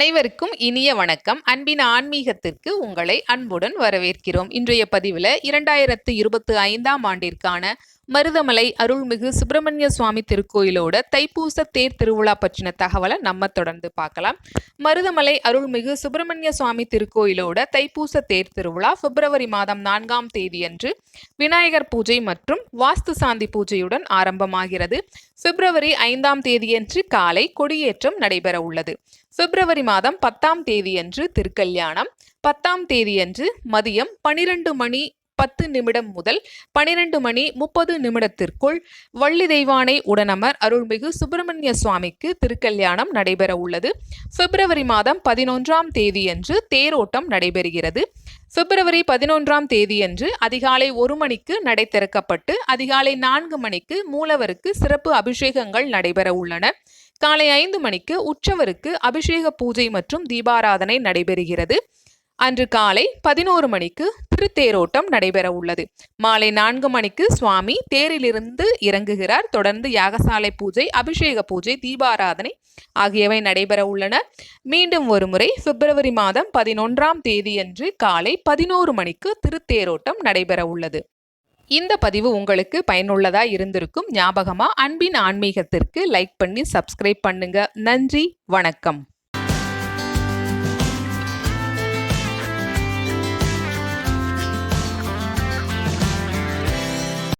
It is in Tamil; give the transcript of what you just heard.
அனைவருக்கும் இனிய வணக்கம். அன்பின் ஆன்மீகத்திற்கு உங்களை அன்புடன் வரவேற்கிறோம். இன்றைய பதிவில் இரண்டாயிரத்து இருபத்தி ஐந்தாம் ஆண்டிற்கான மருதமலை அருள்மிகு சுப்பிரமணிய சுவாமி திருக்கோயிலோட தைப்பூச தேர் திருவிழா பற்றின தகவலை நம்ம தொடர்ந்து பார்க்கலாம். மருதமலை அருள்மிகு சுப்பிரமணிய சுவாமி திருக்கோயிலோட தைப்பூச தேர் திருவிழா பிப்ரவரி மாதம் நான்காம் தேதியன்று விநாயகர் பூஜை மற்றும் வாஸ்து சாந்தி பூஜையுடன் ஆரம்பமாகிறது. பிப்ரவரி ஐந்தாம் தேதியன்று காலை கொடியேற்றம் நடைபெற உள்ளது. பிப்ரவரி மாதம் பத்தாம் தேதியன்று திருக்கல்யாணம். பத்தாம் தேதியன்று மதியம் பனிரெண்டு மணி பத்து நிமிடம் முதல் பனிரெண்டு மணி முப்பது நிமிடத்திற்குள் வள்ளி தெய்வானை உடனமர் அருள்மிகு சுப்பிரமணிய சுவாமிக்கு திருக்கல்யாணம் நடைபெற உள்ளது. பிப்ரவரி மாதம் பதினொன்றாம் தேதியன்று தேரோட்டம் நடைபெறுகிறது. பிப்ரவரி பதினொன்றாம் தேதியன்று அதிகாலை ஒரு மணிக்கு நடை திறக்கப்பட்டு அதிகாலை நான்கு மணிக்கு மூலவருக்கு சிறப்பு அபிஷேகங்கள் நடைபெற உள்ளன. காலை ஐந்து மணிக்கு உற்சவருக்கு அபிஷேக பூஜை மற்றும் தீபாராதனை நடைபெறுகிறது. அன்று காலை பதினோரு மணிக்கு திருத்தேரோட்டம் நடைபெற உள்ளது மாலை நான்கு மணிக்கு சுவாமி தேரிலிருந்து இறங்குகிறார். தொடர்ந்து யாகசாலை பூஜை அபிஷேக பூஜை தீபாராதனை ஆகியவை நடைபெற உள்ளன மீண்டும் ஒருமுறை பிப்ரவரி மாதம் பதினொன்றாம் தேதியன்று காலை பதினோரு மணிக்கு திருத்தேரோட்டம் நடைபெற உள்ளது இந்த பதிவு உங்களுக்கு பயனுள்ளதா இருந்திருக்கும் ஞாபகமா? அன்பின் ஆன்மீகத்திற்கு லைக் பண்ணி சப்ஸ்கிரைப் பண்ணுங்க. நன்றி வணக்கம்.